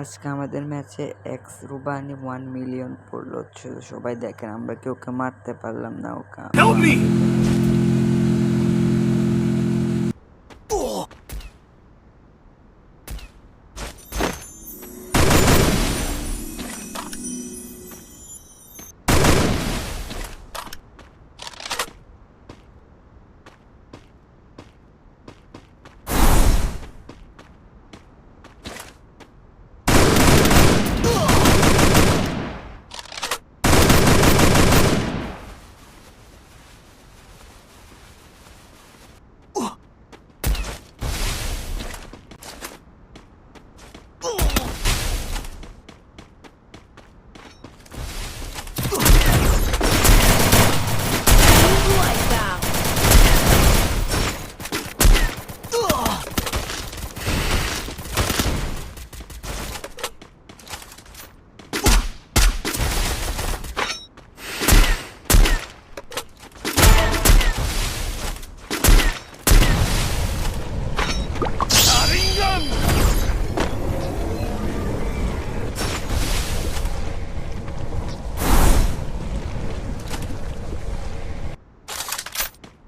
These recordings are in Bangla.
আজকে আমাদের ম্যাচে এক্স রুবানি ওয়ান মিলিয়ন পড়ল। সবাই দেখেন, আমরা কি ওকে মারতে পারলাম না ওকে?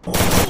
Oh.